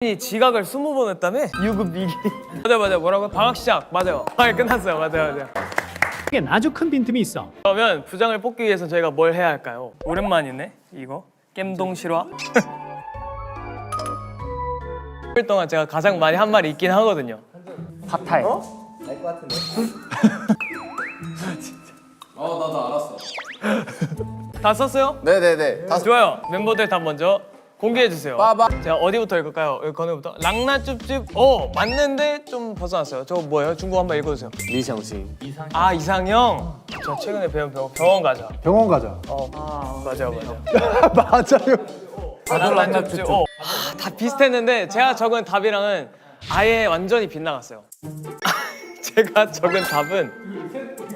이 지각을 20번 했다며? 유급 미기 맞아 맞아 뭐라고? 방학 시작 맞아요 방학 끝났어요 맞아요 맞아요 이게 아주 큰 빈틈이 있어. 그러면 부장을 뽑기 위해서 저희가 뭘 해야 할까요? 오랜만이네 이거 겜동 실화 1일 동안 제가 가장 많이 한 말이 있긴 하거든요 팟타이. 다 썼어요? 네네네. 다 좋아요 멤버들 다 먼저 공개해 주세요 빠바. 제가 어디부터 읽을까요? 여기 건우부터 랑나 쭈쭈 어 맞는데 좀 벗어났어요 저거 뭐예요? 중국 한번 읽어주세요 리상싱. 아 이상형 저 최근에 배운 병원 병원 가자 병원 가자. 어 맞아요 맞아요 맞아요. 아들란cap즈 어. 아, 다 비슷했는데 제가 적은 답이랑은 아예 완전히 빗나갔어요 제가 적은 답은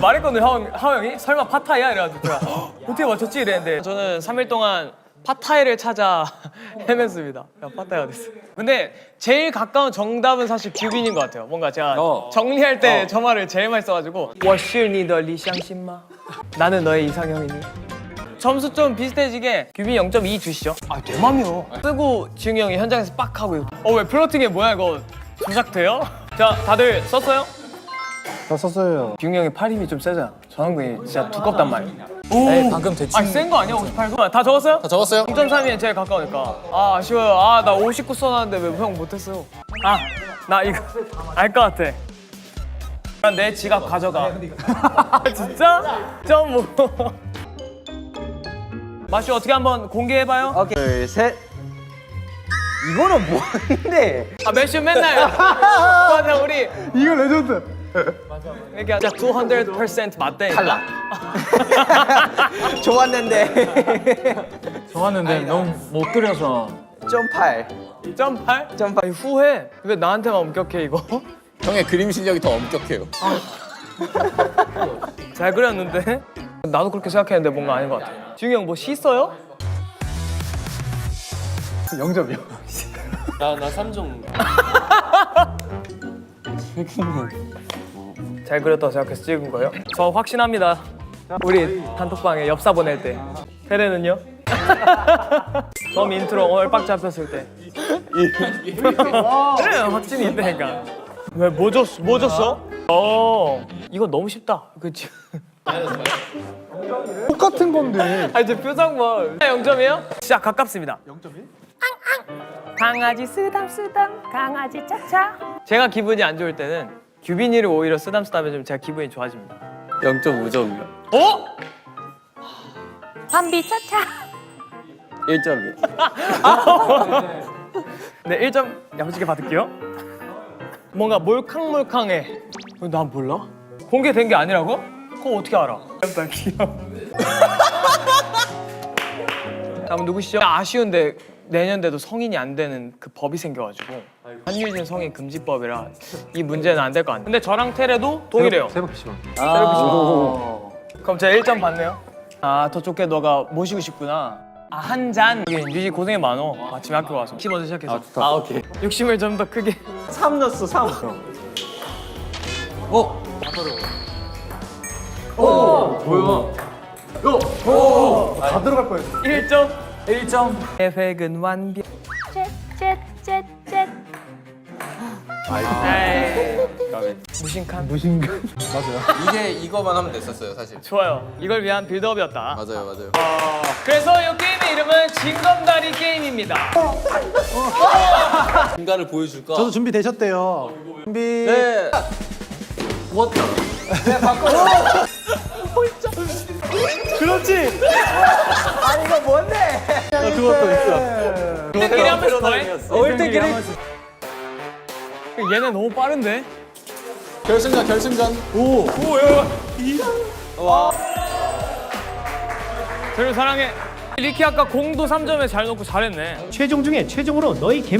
말했거든요 하영, 하영이 설마 파타이야 이래가지고 제가 "헉, 어떻게 맞췄지 이랬는데 저는 3일 동안 파타이를 찾아 헤맸습니다 야 파타이 어딨어 근데 제일 가까운 정답은 사실 규빈인 것 같아요 뭔가 제가 어. 정리할 때 저 말을 제일 많이 써가지고 我是你的理想型吗 나는 너의 이상형이니 점수 좀 비슷해지게 규빈 0.2 주시죠 아내 맘이요 쓰고 지웅이 형이 현장에서 빡 하고 어왜 플러팅이 뭐야 이거 조작돼요? 자 다들 썼어요? 다 썼어요. 규웅이 형이 팔 힘이 좀 세잖아 저항근이 진짜 두껍단 말이야 네, 방금 대충. 아니 센 거 아니야 58도? 다 적었어요? 다 적었어요? 0.3이 제일 가까우니까 아 아쉬워요 아 나 59 써놨는데 왜 형 못했어요 아 나 이거 알 것 같아 그럼 내 지갑 가져가 진짜? 점 뭐 마슈 어떻게 한번 공개해봐요? 둘, 셋. 이거는 뭔데? 아 매슈 맨날 맞아 우리 이거 레전드. 하자 200% 맞대 탈락 좋았는데. 좋았는데 너무 못 그려서. 점팔. 점팔? 점팔. 후회? 왜 나한테만 엄격해 이거? 형의 그림 실력이 더 엄격해요. 잘 그렸는데? 나도 그렇게 생각했는데 뭔가 아닌 것 같아 지웅이 형뭐시 써요? 0점이요. 잘 그렸다고 생각해서 찍은 거예요? 저 확신합니다. 우리 단톡방에 엽사 보낼 때. 페레는요? 처음 인트로 오늘 빡 잡혔을 때. 그래 확신이 있다니까. 왜 뭐 줬어? 뭐 줬어? 어 이거 너무 쉽다. 그치? 똑같은 건데. 아 이제 표정 봐. 0점이에요? 진짜 가깝습니다. 0점이? 강아지 쓰담 쓰담 강아지 차차. 제가 기분이 안 좋을 때는 규빈이를 오히려 쓰담 쓰담 해주면 제가 기분이 좋아집니다. 0.5점이요. 어? 밤비 차차 1점이요. 네, 1점 야무지게 받을게요. 뭔가 몰캉몰캉해. 어, 난 몰라? 공개된 게 아니라고? 그거 어떻게 알아? 다음 누구시죠? 아쉬운데 내년 돼도 성인이 안 되는 그 법이 생겨가지고 한유진 성인 금지법이라 이 문제는 안 될 것 같아요. 근데 저랑 테레도 동일해요. 새벽 PC방. 그럼 제가 1점 받네요. 아, 더 좋게 너가 모시고 싶구나. 아, 한 잔. 유지 고생이 많어. 아침에 학교 와서. 키 먼저 시작해서. 아, 오케이. 욕심을 좀 더 크게. 3 넣었어, 3. 다 들어갈 뻔했어. 1점. 1점. 계획은 완벽. 무심칸. 무신간. 이게 이거만 하면 됐었어요, 사실. 좋아요. 이걸 위한 빌드업이었다. 맞아요, 맞아요. 그래서 이 게임의 이름은 징검다리 게임입니다. 인간을 보여줄까? 저도 준비 되셨대요. 준비. 네. 그렇지. 아니, 이거 뭔데? 일등끼리 한 번씩 더 해. 어, 1등끼리. 얘네 너무 빠른데? 결승전, 결승전. 저를 사랑해. 리키 아까 공도 3점에 잘 넣고 잘했네. 최종 중에 최종으로 너희 개